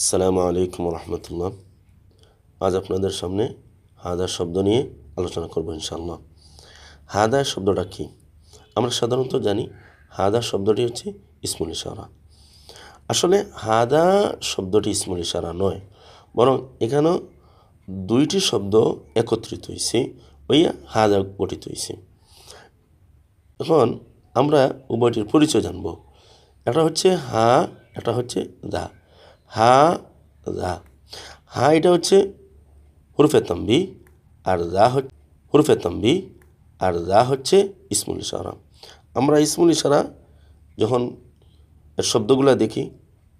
আসসালামু আলাইকুম রহমতুল্লাহ আজ আপনাদের সামনে হাদা শব্দ নিয়ে আলোচনা করব ইনশাল্লাহ হাদা শব্দটা কী? আমরা সাধারণত জানি হাদা শব্দটি হচ্ছে ইসমুল ইশারা। আসলে হাদা শব্দটি ইসমুল ইশারা নয়, বরং এখানেও দুইটি শব্দ একত্রিত হয়েছে ওইয়া হাদা গঠিত হয়েছে এখন আমরা উভয়টির পরিচয় জানব। একটা হচ্ছে হা, একটা হচ্ছে দা। হা দা হা এটা হচ্ছে হুরফে তম্বি আর দা হচ্ছে হুরফে তম্বি আর দা হচ্ছে ইসমুল ইশারা। আমরা ইসমুল ইশারা যখন শব্দগুলো দেখি,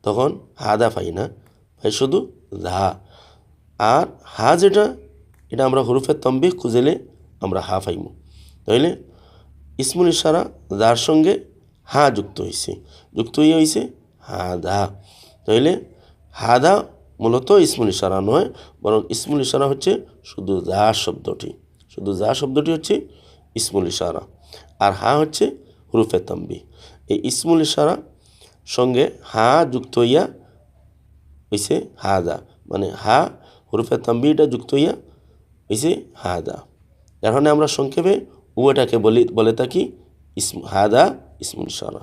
তখন হা দা পাই না, পাই শুধু দা আর হা যেটা, এটা আমরা হুরুফে তম্বি খুঁজেলে আমরা হা পাইব তাইলে ইসমুল ইশারা দার সঙ্গে হা যুক্ত হয়েছে যুক্ত হয়ে হয়েছে হা দা। তাইলে হাদা মূলত ইসমুল ইশারা নয়, বরং ইসমুল ইশারা হচ্ছে শুধু যা শব্দটি। শুধু যা শব্দটি হচ্ছে ইসমুল ইশারা, আর হা হচ্ছে হুরুফে তাম্বি এই ইসমুল ইশারা সঙ্গে হা যুক্ত হইয়া হইছে হাদা মানে হা হুরুফে তাম্বিটা যুক্ত হইয়া হইছে হাদা। কারণে আমরা সংক্ষেপে উভয়টাকে বলি, বলে থাকি ইসম, হাদা ইসমুল ইশারা।